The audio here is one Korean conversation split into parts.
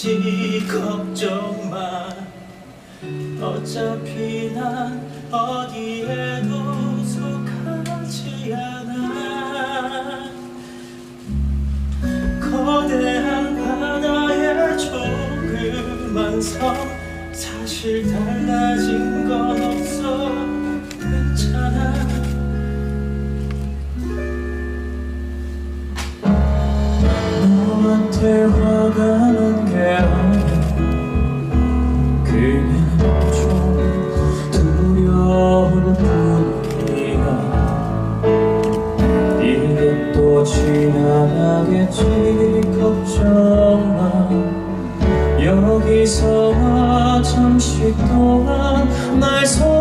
지나가겠지 걱정 마. 어차피 난 어디에도 속하지 않아. 거대한 바다의 조그만 섬 사실 달라진 건 난게 아니야. 그냥 좀 두려울 뿐이야 이게 또 지나가겠지. 걱정 마 여기서 잠시 동안 날속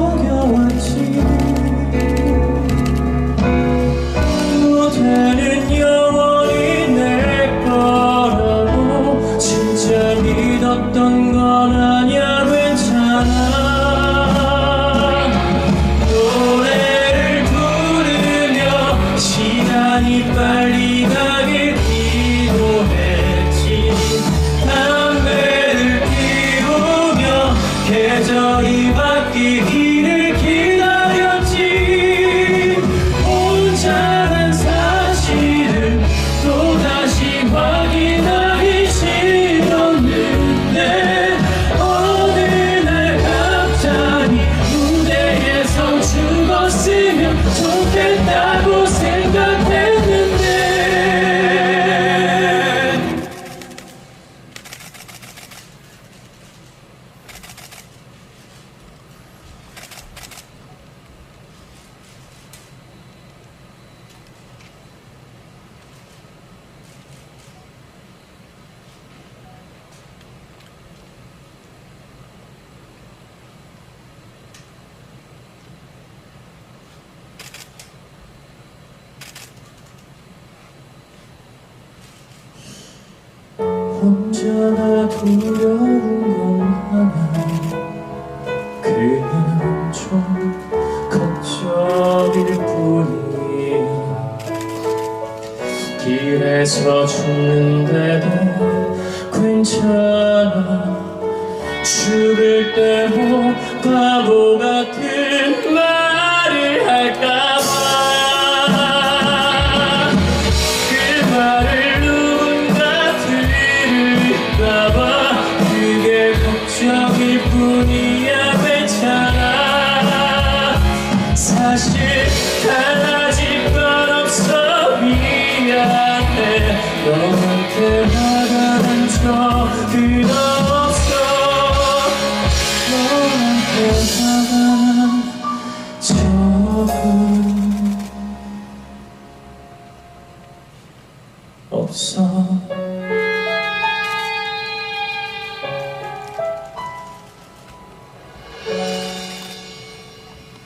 계절이 바뀌기 혼자나 두려운 건 하나. 그냥 좀 걱정일 뿐이야. 길에서 죽는데도 괜찮아. 죽을 때도 바보 같은 뿐이야 괜찮아. 사실 달라질 건 없어. 미안해. 너한테 난 적은 없어. 너한테 난 적은 없어